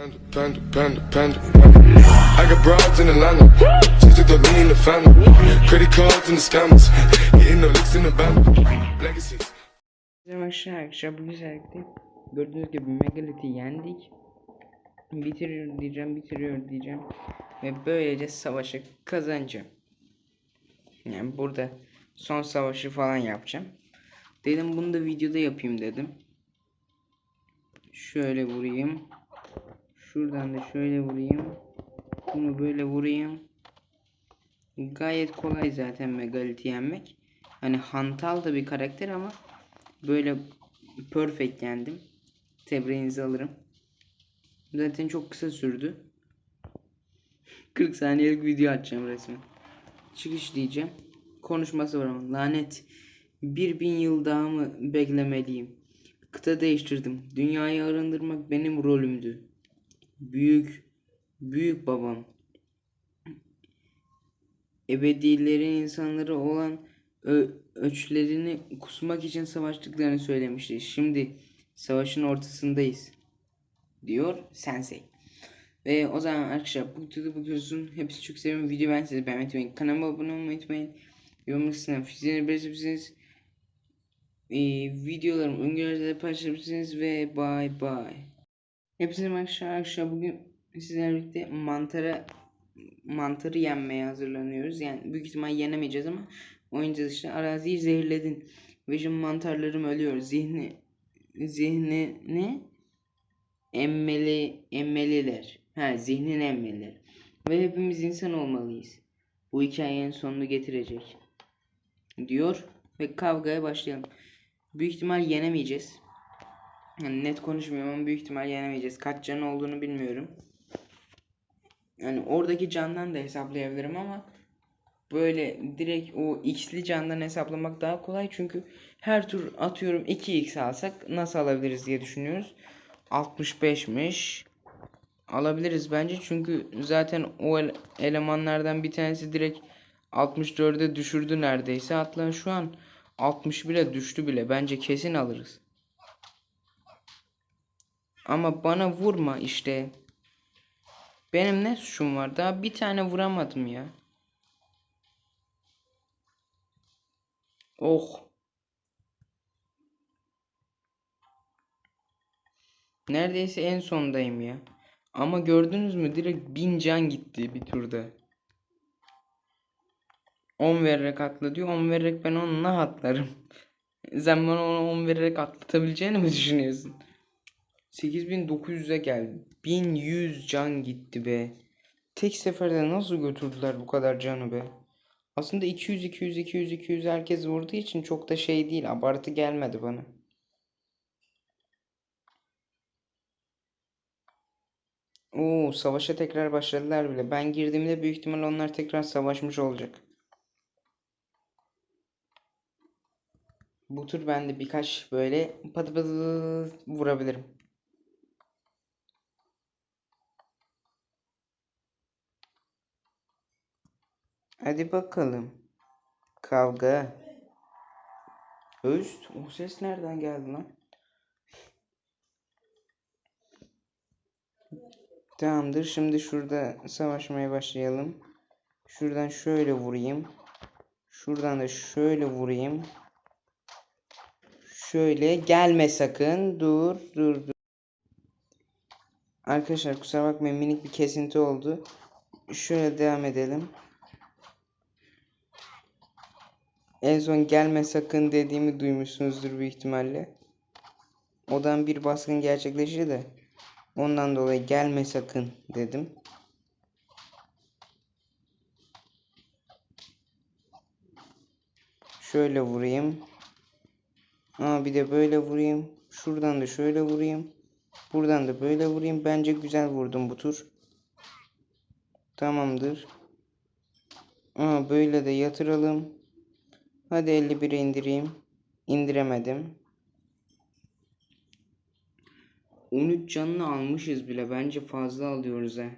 Panda, panda, panda, panda. Arkadaşlar bu güzellikte gördüğünüz gibi Megalit'i yendik. Bitiriyor diyeceğim, bitiriyor diyeceğim. Ve böylece savaşı kazanacağım. Yani burada son savaşı falan yapacağım. Dedim bunu da videoda yapayım dedim. Şöyle vurayım. Şuradan da şöyle vurayım. Bunu böyle vurayım. Gayet kolay zaten Megalit'i yenmek. Hani hantal da bir karakter ama böyle perfect yendim. Tebriğinizi alırım. Zaten çok kısa sürdü. 40 saniyelik video açacağım resmen. Çıkış diyeceğim. Konuşması var ama lanet. Bir bin yıl daha mı beklemeliyim? Kıta değiştirdim. Dünyayı arındırmak benim rolümdü. Büyük, büyük babam. Ebedilerin insanları olan öçlerini kusmak için savaştıklarını söylemişti. Şimdi savaşın ortasındayız. Diyor Sensei. Ve o zaman arkadaşlar bu videoda bakıyorsun. Hepsi çok seviyorum. Video ben size beğenmeyi unutmayın. Kanalıma abone olmayı unutmayın. Yorum kısmına fiziğini belirtebilirsiniz. Ee, videolarımı öngörüde paylaşabilirsiniz ve bye bye. Hepsine arkadaşlar, arkadaşlar bugün sizlerle birlikte mantara mantarı yenmeye hazırlanıyoruz. Yani büyük ihtimal yenemeyeceğiz ama oynayacağız işte. Araziyi zehirledin. Ve şimdi mantarlarım ölüyor. Zihni zihnini emmeli emmeliler. Ha zihnin emmeliler. Ve hepimiz insan olmalıyız. Bu hikayenin sonunu getirecek. Diyor ve kavgaya başlayalım. Büyük ihtimal yenemeyeceğiz. Yani net konuşmuyorum ama büyük ihtimal yenemeyeceğiz. Kaç can olduğunu bilmiyorum. Yani oradaki candan da hesaplayabilirim ama böyle direkt o x'li candan hesaplamak daha kolay çünkü her tur atıyorum 2x alsak nasıl alabiliriz diye düşünüyoruz. 65'miş. Alabiliriz bence çünkü zaten o ele- elemanlardan bir tanesi direkt 64'e düşürdü neredeyse. Hatta şu an 60 bile düştü bile. Bence kesin alırız. Ama bana vurma işte. Benim ne suçum var? Daha bir tane vuramadım ya. Oh. Neredeyse en sondayım ya. Ama gördünüz mü direkt bin can gitti bir turda. 10 vererek atla diyor. 10 vererek ben onunla atlarım. Sen bana onu 10 vererek atlatabileceğini mi düşünüyorsun? 8900'e geldi. 1100 can gitti be. Tek seferde nasıl götürdüler bu kadar canı be? Aslında 200 200 200 200 herkes vurduğu için çok da şey değil. Abartı gelmedi bana. Oo, savaşa tekrar başladılar bile. Ben girdiğimde büyük ihtimal onlar tekrar savaşmış olacak. Bu tur ben de birkaç böyle patı patı vurabilirim. Hadi bakalım. Kavga. Öst. O ses nereden geldi lan? Tamamdır. Şimdi şurada savaşmaya başlayalım. Şuradan şöyle vurayım. Şuradan da şöyle vurayım. Şöyle gelme sakın. Dur, dur, dur. Arkadaşlar kusura bakmayın minik bir kesinti oldu. Şöyle devam edelim. En son gelme sakın dediğimi duymuşsunuzdur büyük ihtimalle. Odan bir baskın gerçekleşti de. Ondan dolayı gelme sakın dedim. Şöyle vurayım. Aa bir de böyle vurayım. Şuradan da şöyle vurayım. Buradan da böyle vurayım. Bence güzel vurdum bu tur. Tamamdır. Aa böyle de yatıralım. Hadi 51'e indireyim. İndiremedim. 13 canını almışız bile. Bence fazla alıyoruz ha.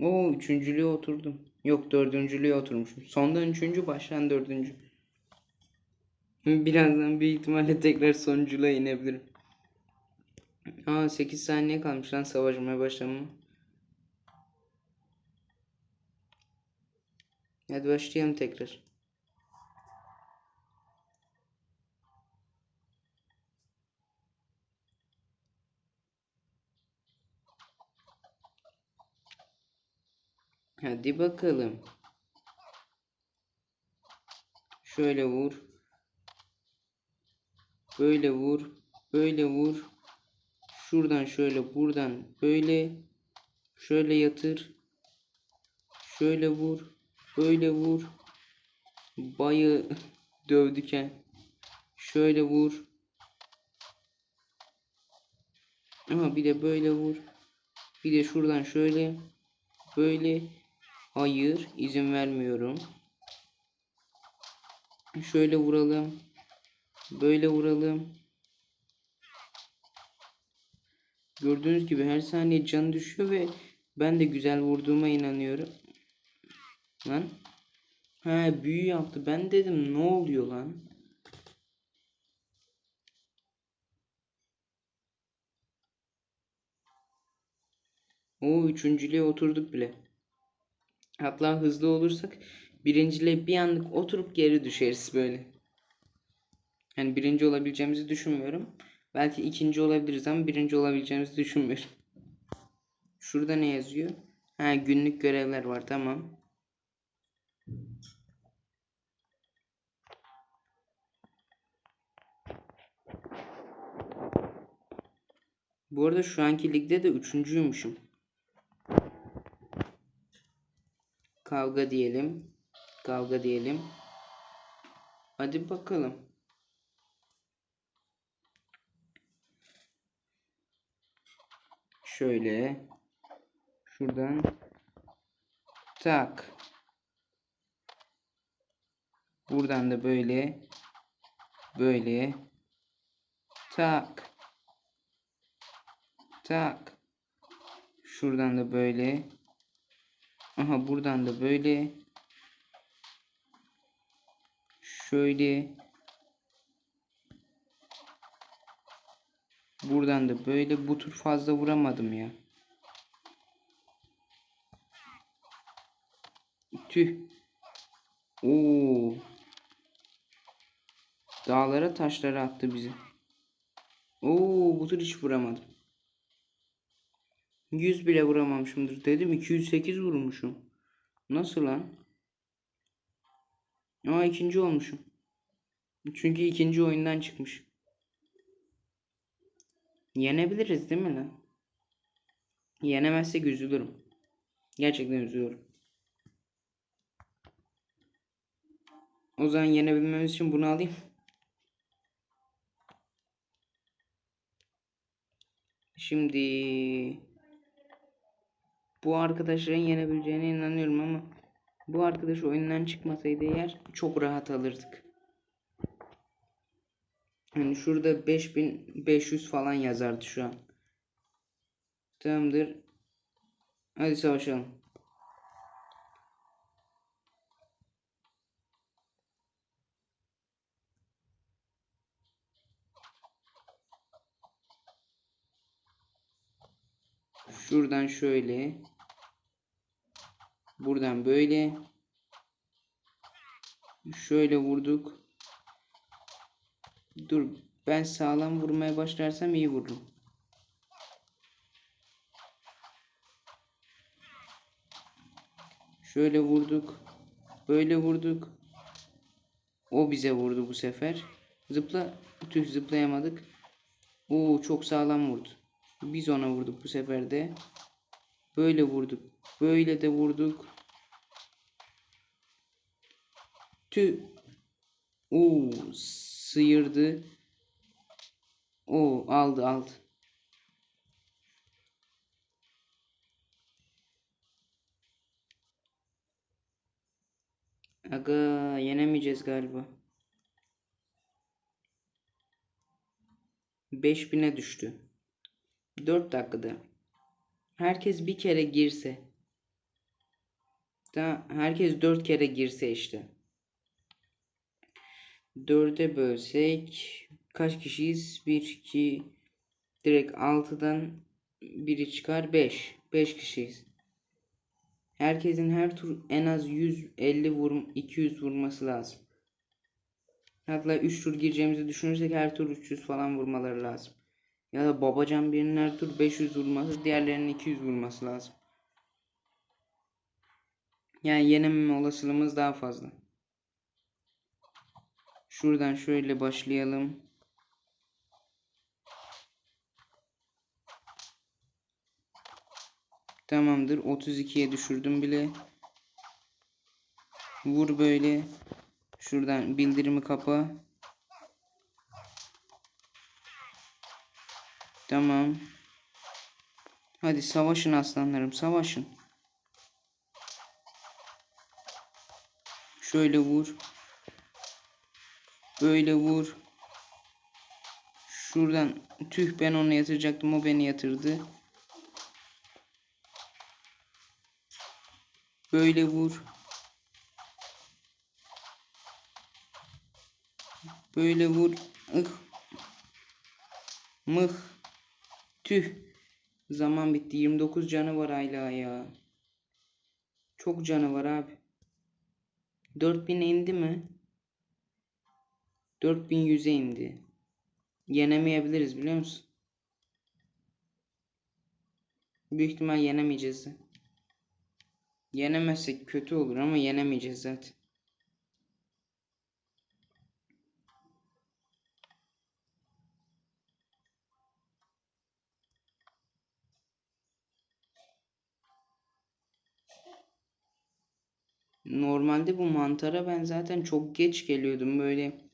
Oo üçüncülüğe oturdum. Yok dördüncülüğe oturmuşum. Sondan üçüncü baştan dördüncü. Birazdan büyük ihtimalle tekrar sonunculuğa inebilirim. Aa 8 saniye kalmış lan savaşmaya başlamama. Hadi başlayalım tekrar. Hadi bakalım. Şöyle vur. Böyle vur. Böyle vur. Şuradan şöyle buradan böyle. Şöyle yatır. Şöyle vur. Böyle vur. Bayı dövdüken. Şöyle vur. Ama bir de böyle vur. Bir de şuradan şöyle. Böyle. Hayır. izin vermiyorum. Şöyle vuralım. Böyle vuralım. Gördüğünüz gibi her saniye can düşüyor ve ben de güzel vurduğuma inanıyorum. Lan. Ha büyü yaptı. Ben dedim ne oluyor lan? O üçüncülüğe oturduk bile. Hatta hızlı olursak birinciliğe bir anlık oturup geri düşeriz böyle. Yani birinci olabileceğimizi düşünmüyorum. Belki ikinci olabiliriz ama birinci olabileceğimizi düşünmüyorum. Şurada ne yazıyor? Ha günlük görevler var tamam. Bu arada şu anki ligde de üçüncüymüşüm. Kavga diyelim. Kavga diyelim. Hadi bakalım. Şöyle. Şuradan. Tak. Buradan da böyle. Böyle. Tak. Tak. Şuradan da böyle. Aha buradan da böyle. Şöyle. Buradan da böyle bu tur fazla vuramadım ya. Tüh. Oo. Dağlara taşlara attı bizi. Oo bu tur hiç vuramadım. 100 bile vuramamışımdır dedim 208 vurmuşum. Nasıl lan? Aa ikinci olmuşum. Çünkü ikinci oyundan çıkmış. Yenebiliriz değil mi lan? Yenemezsek üzülürüm. Gerçekten üzülüyorum. O zaman yenebilmemiz için bunu alayım. Şimdi bu arkadaşların yenebileceğine inanıyorum ama bu arkadaş oyundan çıkmasaydı eğer çok rahat alırdık. Hani şurada 5500 falan yazardı şu an. Tamamdır. Hadi savaşalım. Şuradan şöyle. Buradan böyle. Şöyle vurduk. Dur ben sağlam vurmaya başlarsam iyi vururum. Şöyle vurduk. Böyle vurduk. O bize vurdu bu sefer. Zıpla. Tüh zıplayamadık. Oo çok sağlam vurdu. Biz ona vurduk bu sefer de. Böyle vurduk. Böyle de vurduk. Tüh. Oo sıyırdı. O aldı aldı. Aga yenemeyeceğiz galiba. 5000'e düştü. 4 dakikada. Herkes bir kere girse. Tamam, herkes 4 kere girse işte. 4'e bölsek kaç kişiyiz? 1 2 Direkt 6'dan biri çıkar 5. 5 kişiyiz. Herkesin her tur en az 150 vur 200 vurması lazım. Hatta 3 tur gireceğimizi düşünürsek her tur 300 falan vurmaları lazım. Ya da babacan birinin her tur 500 vurması, diğerlerinin 200 vurması lazım. Yani yenememe olasılığımız daha fazla. Şuradan şöyle başlayalım. Tamamdır. 32'ye düşürdüm bile. Vur böyle. Şuradan bildirimi kapa. Tamam. Hadi savaşın aslanlarım savaşın. Şöyle vur. Böyle vur. Şuradan tüh ben onu yatıracaktım o beni yatırdı. Böyle vur. Böyle vur. Ih. Mıh. Tüh. Zaman bitti. 29 canı var hala ya. Çok canı var abi. 4000 indi mi? 4100'e indi. Yenemeyebiliriz biliyor musun? Büyük ihtimal yenemeyeceğiz de. Yenemezsek kötü olur ama yenemeyeceğiz zaten. Normalde bu mantara ben zaten çok geç geliyordum böyle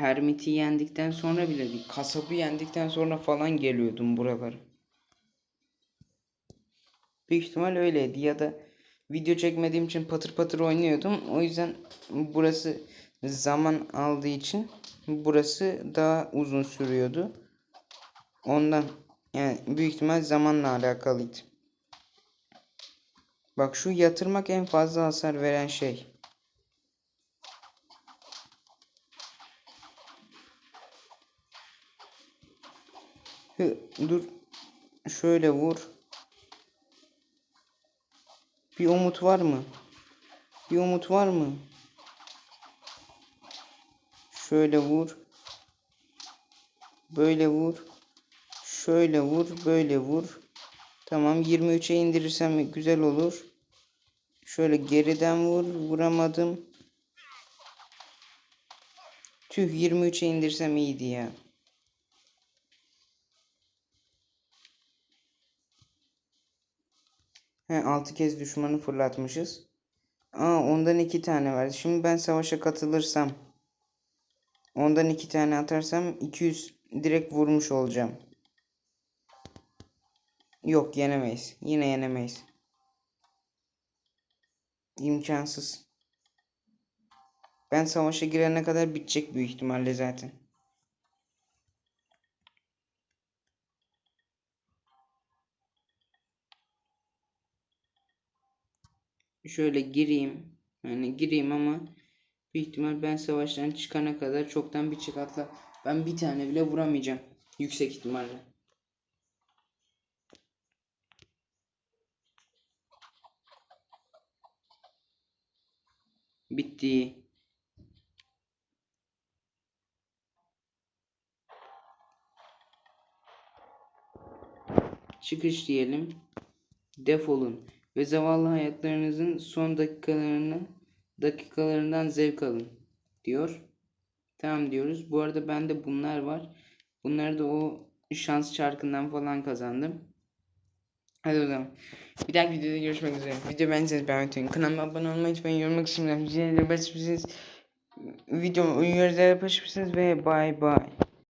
Hermit'i yendikten sonra bile değil kasabı yendikten sonra falan geliyordum buralara. Büyük ihtimal öyleydi ya da video çekmediğim için patır patır oynuyordum. O yüzden burası zaman aldığı için burası daha uzun sürüyordu. Ondan yani büyük ihtimal zamanla alakalıydı. Bak şu yatırmak en fazla hasar veren şey. Dur. Şöyle vur. Bir umut var mı? Bir umut var mı? Şöyle vur. Böyle vur. Şöyle vur. Böyle vur. Tamam 23'e indirirsem güzel olur. Şöyle geriden vur. Vuramadım. Tüh 23'e indirsem iyiydi ya. He 6 kez düşmanı fırlatmışız. Aa ondan iki tane var. Şimdi ben savaşa katılırsam ondan iki tane atarsam 200 direkt vurmuş olacağım. Yok yenemeyiz. Yine yenemeyiz. İmkansız. Ben savaşa girene kadar bitecek büyük ihtimalle zaten. Şöyle gireyim. Yani gireyim ama büyük ihtimal ben savaştan çıkana kadar çoktan bitecek. Hatta ben bir tane bile vuramayacağım. Yüksek ihtimalle. Bitti. Çıkış diyelim. Defolun ve zavallı hayatlarınızın son dakikalarını dakikalarından zevk alın diyor. Tamam diyoruz. Bu arada bende bunlar var. Bunları da o şans çarkından falan kazandım. Hadi o zaman. Bir dahaki videoda görüşmek üzere. Video beğendiyseniz beğenmeyi unutmayın. Kanalıma abone olmayı unutmayın. Yorumlar kısmından videoya basabilirsiniz. Videomu uyarılara basabilirsiniz ve bye bye.